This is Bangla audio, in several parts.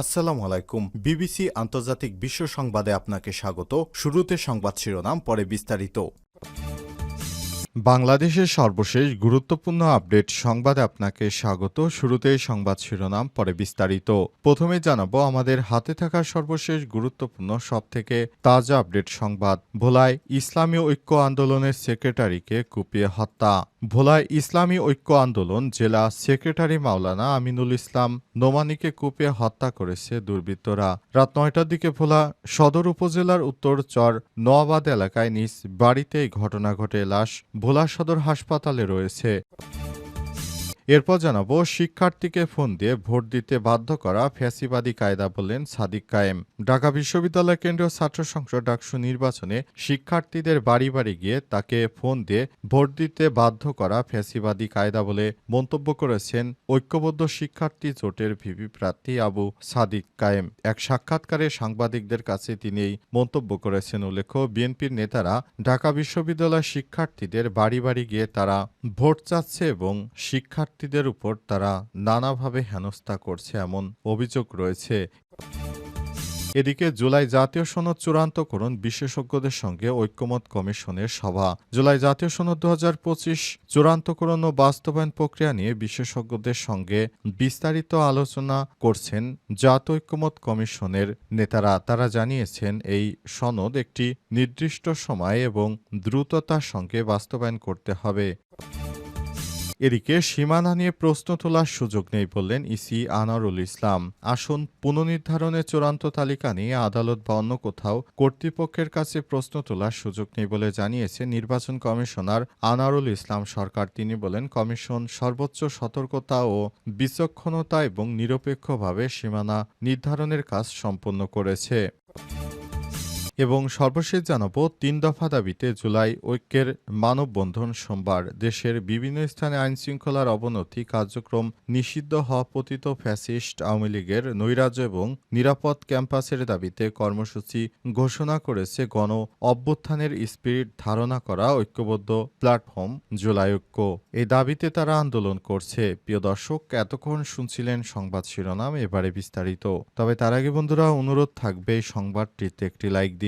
আসসালামু আলাইকুম। বিবিসি আন্তর্জাতিক বিশ্ব সংবাদে আপনাকে স্বাগত। শুরুতে সংবাদ শিরোনাম, পরে বিস্তারিত। বাংলাদেশের সর্বশেষ গুরুত্বপূর্ণ আপডেট সংবাদে আপনাকে স্বাগত। শুরুতে সংবাদ শিরোনাম, পরে বিস্তারিত। প্রথমে জানাব, আমাদের হাতে থাকা সর্বশেষ গুরুত্বপূর্ণ সবথেকে তাজা আপডেট সংবাদ। ভোলায় ইসলামী ঐক্য আন্দোলনের সেক্রেটারিকে কুপিয়ে হত্যা। ভোলায় ইসলামী ঐক্য আন্দোলন জেলা সেক্রেটারি মাওলানা আমিনুল ইসলাম নোমানিকে কুপিয়ে হত্যা করেছে দুর্বৃত্তরা। রাত নয়টার দিকে ভোলা সদর উপজেলার উত্তর চর নোয়াবাদ এলাকায় নিজ বাড়িতে ঘটনা ঘটে লাশ ভোলা সদর হাসপাতালে রয়েছে। এরপর জানাব, শিক্ষার্থীকে ফোন দিয়ে ভোট দিতে বাধ্য করা ফ্যাসিবাদী কায়দা বললেন সাদিক কায়েম। ঢাকা বিশ্ববিদ্যালয় কেন্দ্রীয় ছাত্র সংসদ ডাকসু নির্বাচনে শিক্ষার্থীদের বাড়ি বাড়ি গিয়ে তাকে ফোন দিয়ে ভোট দিতে বাধ্য করা ফ্যাসিবাদী কায়দা বলে মন্তব্য করেছেন ঐক্যবদ্ধ শিক্ষার্থী জোটের ভিপি প্রার্থী আবু সাদিক কায়েম। এক সাক্ষাৎকারে সাংবাদিকদের কাছে তিনি এই মন্তব্য করেছেন। উল্লেখ্য, বিএনপির নেতারা ঢাকা বিশ্ববিদ্যালয় শিক্ষার্থীদের বাড়ি বাড়ি গিয়ে তারা ভোট চাচ্ছে এবং শিক্ষার্থী শিক্ষার্থীদের উপর তারা নানাভাবে হেনস্থা করছে এমন অভিযোগ রয়েছে। এদিকে জুলাই জাতীয় সনদ চূড়ান্তকরণ বিশেষজ্ঞদের সঙ্গে ঐক্যমত কমিশনের সভা। জুলাই জাতীয় সনদ দু হাজার পঁচিশ চূড়ান্তকরণ ও বাস্তবায়ন প্রক্রিয়া নিয়ে বিশেষজ্ঞদের সঙ্গে বিস্তারিত আলোচনা করছেন জাতীয় ঐক্যমত কমিশনের নেতারা। তারা জানিয়েছেন, এই সনদ একটি নির্দিষ্ট সময় এবং দ্রুততার সঙ্গে বাস্তবায়ন করতে হবে। এদিকে সীমানা নিয়ে প্রশ্ন তোলার সুযোগ নেই বললেন ইসি আনারুল ইসলাম। আসন পুনর্নির্ধারণের চূড়ান্ত তালিকা নিয়ে আদালত বা অন্য কোথাও কর্তৃপক্ষের কাছে প্রশ্ন তোলার সুযোগ নেই বলে জানিয়েছে নির্বাচন কমিশনার আনারুল ইসলাম সরকার। তিনি বলেন, কমিশন সর্বোচ্চ সতর্কতা ও বিচক্ষণতা এবং নিরপেক্ষভাবে সীমানা নির্ধারণের কাজ সম্পন্ন করেছে। এবং সর্বশেষ জানাব, তিন দফা দাবিতে জুলাই ঐক্যের মানববন্ধন সোমবার। দেশের বিভিন্ন স্থানে আইনশৃঙ্খলার অবনতি কার্যক্রম নিষিদ্ধ হওয়া পতিত ফ্যাসিস্ট আওয়ামী লীগের নৈরাজ্য এবং নিরাপদ ক্যাম্পাসের দাবিতে কর্মসূচি ঘোষণা করেছে গণ অভ্যুত্থানের স্পিরিট ধারণা করা ঐক্যবদ্ধ প্ল্যাটফর্ম জুলাই ঐক্য। এই দাবিতে তারা আন্দোলন করছে। প্রিয় দর্শক, এতক্ষণ শুনছিলেন সংবাদ শিরোনাম, এবারে বিস্তারিত। তবে তার আগে বন্ধুরা, অনুরোধ থাকবে, সংবাদটিতে একটি লাইক দিন।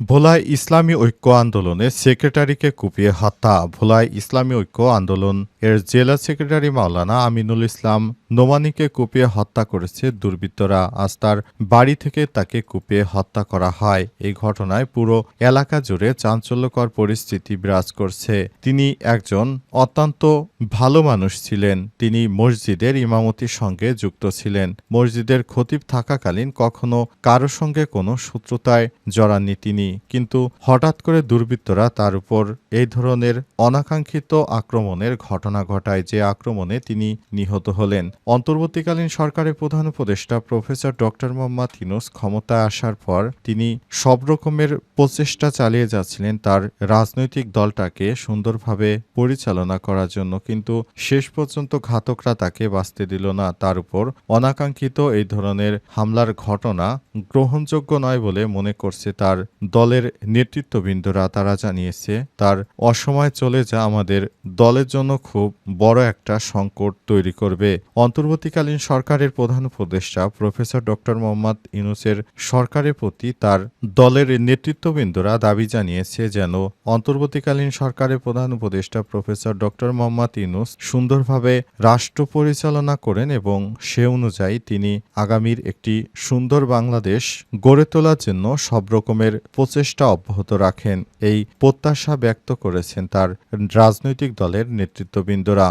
ভোলায় ইসলামী ঐক্য আন্দোলনে সেক্রেটারিকে কুপিয়ে হত্যা। ভোলায় ইসলামী ঐক্য আন্দোলন এর জেলা সেক্রেটারি মাওলানা আমিনুল ইসলাম নোমানিকে কুপিয়ে হত্যা করেছে দুর্বৃত্তরা। আজ তার বাড়ি থেকে তাকে কুপিয়ে হত্যা করা হয়। এই ঘটনায় পুরো এলাকা জুড়ে চাঞ্চল্যকর পরিস্থিতি বিরাজ করছে। তিনি একজন অত্যন্ত ভালো মানুষ ছিলেন। তিনি মসজিদের ইমামতির সঙ্গে যুক্ত ছিলেন। মসজিদের খতিব থাকাকালীন কখনো কারও সঙ্গে কোনো শত্রুতায় জড়াননি তিনি। কিন্তু হঠাৎ করে দুর্বৃত্তরা তার উপর এই ধরনের অনাকাঙ্ক্ষিত আক্রমণের ঘটনা ঘটায় যে আক্রমণে তিনি নিহত হলেন। অন্তর্বর্তীকালীন সরকারের প্রধান উপদেষ্টা প্রফেসর ডক্টর মোহাম্মদ ইনুস ক্ষমতায় আসার পর তিনি সব রকমের প্রচেষ্টা চালিয়ে যাচ্ছিলেন তার রাজনৈতিক দলটাকে সুন্দরভাবে পরিচালনা করার জন্য। কিন্তু শেষ পর্যন্ত ঘাতকরা তাকে বাঁচতে দিল না। তার উপর অনাকাঙ্ক্ষিত এই ধরনের হামলার ঘটনা গ্রহণযোগ্য নয় বলে মনে করছে তার দলের নেতৃত্ববৃন্দরা তারা জানিয়েছে, তার অসময় চলে যা আমাদের দলের জন্য খুব বড় একটা সংকট তৈরি করবে। অন্তর্বর্তীকালীন সরকারের প্রধান উপদেষ্টা প্রফেসর ডক্টর মোহাম্মদ ইউনুসের সরকারের প্রতি তার দলের নেতৃত্ববৃন্দরা দাবি জানিয়েছে যেন অন্তর্বর্তীকালীন সরকারের প্রধান উপদেষ্টা প্রফেসর ডক্টর মোহাম্মদ ইউনুস সুন্দরভাবে রাষ্ট্র পরিচালনা করেন এবং সে অনুযায়ী তিনি আগামীর একটি সুন্দর বাংলাদেশ গড়ে তোলার জন্য সব রকমের প্রচেষ্টা অব্যাহত রাখেন। এই প্রত্যাশা ব্যক্ত করেছেন তার রাজনৈতিক দলের নেতৃত্ববৃন্দরা।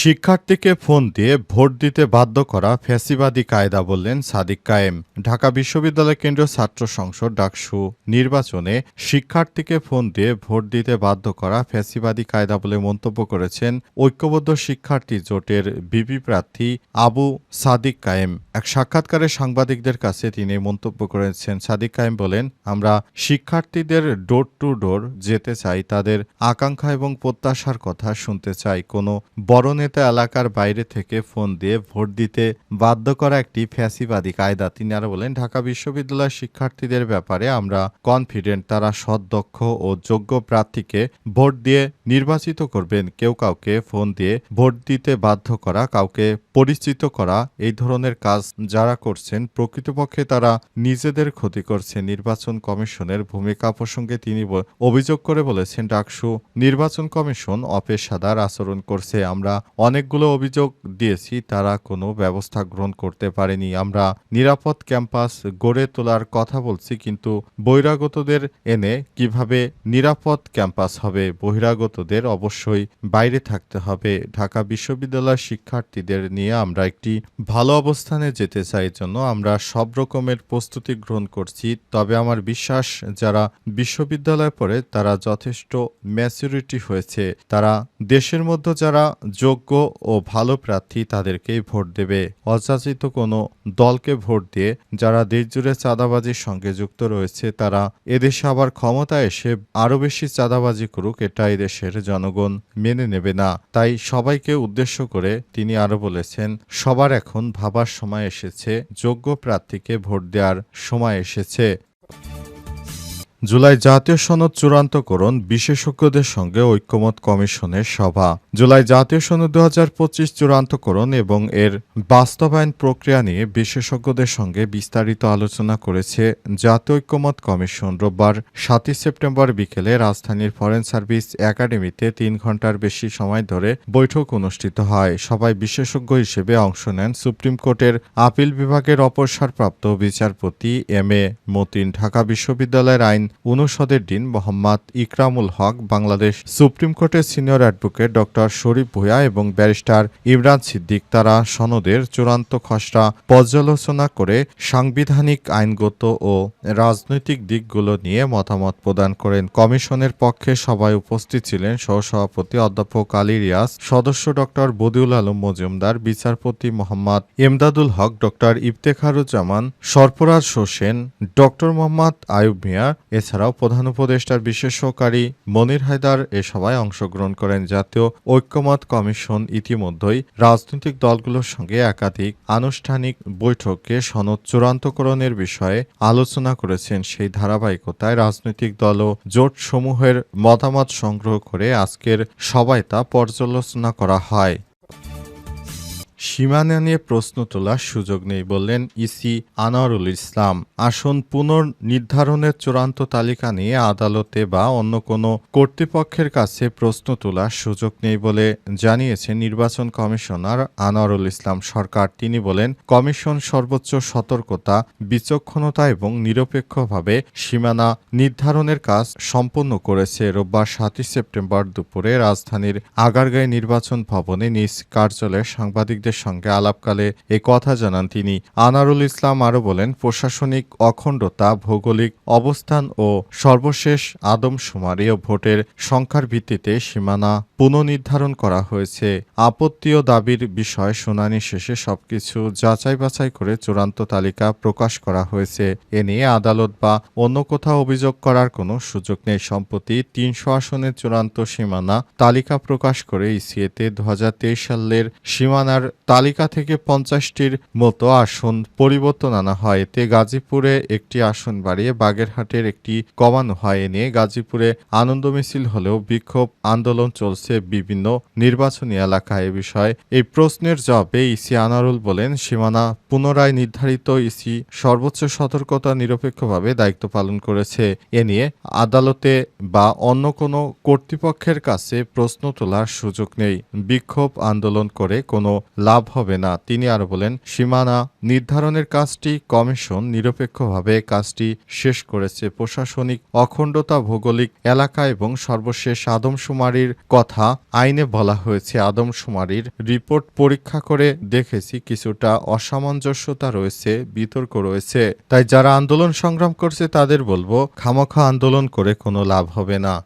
শিক্ষার্থীকে ফোন দিয়ে ভোট দিতে বাধ্য করা ফ্যাসিবাদী কায়দা বললেন সাদিক কায়েম। ঢাকা বিশ্ববিদ্যালয় কেন্দ্রীয় ছাত্র সংসদ ডাকসু নির্বাচনে শিক্ষার্থীকে ফোন দিয়ে ভোট দিতে বাধ্য করা ফ্যাসিবাদী কায়দা বলে মন্তব্য করেছেন ঐক্যবদ্ধ শিক্ষার্থী জোটের বিপি প্রার্থী আবু সাদিক কায়েম। এক সাক্ষাৎকারে সাংবাদিকদের কাছে তিনি মন্তব্য করেছেন, সাদিক কায়েম বলেন, আমরা শিক্ষার্থীদের ডোর টু ডোর যেতে চাই, তাদের আকাঙ্ক্ষা এবং প্রত্যাশার কথা শুনতে চাই। কোনো বড় নেতা এলাকার বাইরে থেকে ফোন দিয়ে ভোট দিতে বাধ্য করা একটি ফ্যাসিবাদী কায়দা। তিনি আরও বলেন, ঢাকা বিশ্ববিদ্যালয়ের শিক্ষার্থীদের ব্যাপারে আমরা কনফিডেন্ট তারা সৎ দক্ষ ও যোগ্য প্রার্থীকে ভোট দিয়ে নির্বাচিত করবেন। কেউ কাউকে ফোন দিয়ে ভোট দিতে বাধ্য করা, কাউকে পরিচিত করা, এই ধরনের কাজ যারা করছেন, প্রকৃতপক্ষে তারা নিজেদের ক্ষতি করছে। নির্বাচন কমিশনের ভূমিকা প্রসঙ্গে তিনি অভিযোগ করে বলেছেন, ডাকসু নির্বাচন কমিশন অপেশাদার আচরণ করছে। আমরা অনেকগুলো অভিযোগ দিয়েছি, তারা কোনো ব্যবস্থা গ্রহণ করতে পারেনি। আমরা নিরাপদ ক্যাম্পাস গড়ে তোলার কথা বলছি, কিন্তু বহিরাগতদের এনে কীভাবে নিরাপদ ক্যাম্পাস হবে, বহিরাগতদের অবশ্যই বাইরে থাকতে হবে। ঢাকা বিশ্ববিদ্যালয়ের শিক্ষার্থীদের নিয়ে আমরা একটি ভালো অবস্থানে যেতে চাই জন্য আমরা সব রকমের প্রস্তুতি গ্রহণ করছি। তবে আমার বিশ্বাস, যারা বিশ্ববিদ্যালয়ে পড়ে তারা যথেষ্ট ম্যাচুরিটি হয়েছে। তারা দেশের মধ্যে যারা যোগ্য ও ভালো প্রার্থী তাদেরকেই ভোট দেবে। অযাচিত কোনো দলকে ভোট দিয়ে যারা দেশজুড়ে চাঁদাবাজির সঙ্গে যুক্ত রয়েছে, তারা এদেশে আবার ক্ষমতা এসে আরও বেশি চাঁদাবাজি করুক এটা এদেশের জনগণ মেনে নেবে না। তাই সবাইকে উদ্দেশ্য করে তিনি আরও বলেছেন, সবার এখন ভাবার সময় এসেছে, যোগ্য প্রার্থীকে ভোট দেওয়ার সময় এসেছে। জুলাই জাতীয় সনদ চূড়ান্তকরণ বিশেষজ্ঞদের সঙ্গে ঐক্যমত কমিশনের সভা। জুলাই জাতীয় সনদ দু হাজার পঁচিশ চূড়ান্তকরণ এবং এর বাস্তবায়ন প্রক্রিয়া নিয়ে বিশেষজ্ঞদের সঙ্গে বিস্তারিত আলোচনা করেছে জাতীয় ঐক্যমত কমিশন। রোববার সাতই সেপ্টেম্বর বিকেলে রাজধানীর ফরেন সার্ভিস একাডেমিতে তিন ঘণ্টার বেশি সময় ধরে বৈঠক অনুষ্ঠিত হয়। সবাই বিশেষজ্ঞ হিসেবে অংশ নেন সুপ্রিম কোর্টের আপিল বিভাগের অপসারপ্রাপ্ত বিচারপতি এম এ মতিন। ঢাকা বিশ্ববিদ্যালয়ের আইন অনুষদের ডিন মোহাম্মদ ইকরামুল হক, বাংলাদেশ সুপ্রিম কোর্টের senior advocate doctor Sharif Bhuiyan এবং ব্যারিস্টার ইমরান সিদ্দিক তারা সনদের চূড়ান্ত খসড়া পর্যালোচনা করে সাংবিধানিক আইনগত ও রাজনৈতিক দিকগুলো নিয়ে মতামত প্রদান করেন। কমিশনের পক্ষে সভায় উপস্থিত ছিলেন সহসভাপতি অধ্যাপক আলী রিয়াজ, সদস্য ডক্টর বদিউল আলম মজুমদার, বিচারপতি মোহাম্মদ এমদাদুল হক ডক্টর ইফতেখারুজ্জামান, সরফরাজ হোসেন ডক্টর মোহাম্মদ আয়ুব মিয়া এছাড়াও প্রধান উপদেষ্টার বিশেষ সহকারী মনির হায়দার এ সভায় অংশগ্রহণ করেন। জাতীয় ঐক্যমত কমিশন ইতিমধ্যেই রাজনৈতিক দলগুলোর সঙ্গে একাধিক আনুষ্ঠানিক বৈঠকে সনদ চূড়ান্তকরণের বিষয়ে আলোচনা করেছেন। সেই ধারাবাহিকতায় রাজনৈতিক দল ও জোট সমূহের মতামত সংগ্রহ করে আজকের সভায় তা পর্যালোচনা করা হয়। সীমানা নিয়ে প্রশ্ন তোলার সুযোগ নেই বললেন ইসি আনোয়ারুল ইসলাম। আসন পুনর্নির্ধারণের চূড়ান্ত তালিকা নিয়ে আদালতে বা অন্য কোনো কর্তৃপক্ষের কাছে প্রশ্ন তোলার সুযোগ নেই বলে জানিয়েছেন নির্বাচন কমিশনার আনোয়ারুল ইসলাম সরকার। তিনি বলেন, কমিশন সর্বোচ্চ সতর্কতা, বিচক্ষণতা এবং নিরপেক্ষভাবে সীমানা নির্ধারণের কাজ সম্পন্ন করেছে। রোববার সাতই সেপ্টেম্বর দুপুরে রাজধানীর আগারগাঁও নির্বাচন ভবনে নিজ কার্যালয়ে সাংবাদিকদের সঙ্গে আলাপকালে এ কথা জানান তিনি। আনারুল ইসলাম আরও বলেন, প্রশাসনিক অখণ্ডতা, ভৌগোলিক অবস্থান ও সর্বশেষ আদমশুমারি ও ভোটের সংখ্যার ভিত্তিতে সীমানা পুনর্নির্ধারণ করা হয়েছে। আপত্তি ও দাবির বিষয় শুনানি শেষে সবকিছু যাচাই বাছাই করে চূড়ান্ত তালিকা প্রকাশ করা হয়েছে। এ নিয়ে আদালত বা অন্য কোথাও অভিযোগ করার কোনো সুযোগ নেই। সম্প্রতি তিনশো আসনের চূড়ান্ত সীমানা তালিকা প্রকাশ করে ইসিএতে দু হাজার তেইশ সালের সীমানার তালিকা থেকে পঞ্চাশটির মতো আসন পরিবর্তন আনা হয়। এতে গাজীপুরে একটি আসন বাড়িয়ে বাগেরহাটের একটি কমানো হয়। এ নিয়ে গাজীপুরে আনন্দ মিছিল হলেও বিক্ষোভ আন্দোলন চলছে বিভিন্ন নির্বাচনী এলাকায়। এ বিষয়ে এই প্রশ্নের জবাবে ইসি আনারুল বলেন, সীমানা পুনরায় নির্ধারিত ইসি সর্বোচ্চ সতর্কতা নিরপেক্ষভাবে দায়িত্ব পালন করেছে। এ নিয়ে আদালতে বা অন্য কোনো কর্তৃপক্ষের কাছে প্রশ্ন তোলার সুযোগ নেই। বিক্ষোভ আন্দোলন করে কোনো লাভ হবে না। তিনি আরও বলেন, সীমানা নির্ধারণের কাজটি কমিশন নিরপেক্ষভাবে কাজটি শেষ করেছে। প্রশাসনিক অখণ্ডতা ভৌগোলিক এলাকা এবং সর্বশেষ আদমশুমারির কথা আইনে বলা হয়েছে। আদমশুমারির রিপোর্ট পরীক্ষা করে দেখেছি, কিছুটা অসামঞ্জস্যতা রয়েছে, বিতর্ক রয়েছে। তাই যারা আন্দোলন সংগ্রাম করছে তাদের বলব, খামোখা আন্দোলন করে কোনো লাভ হবে না।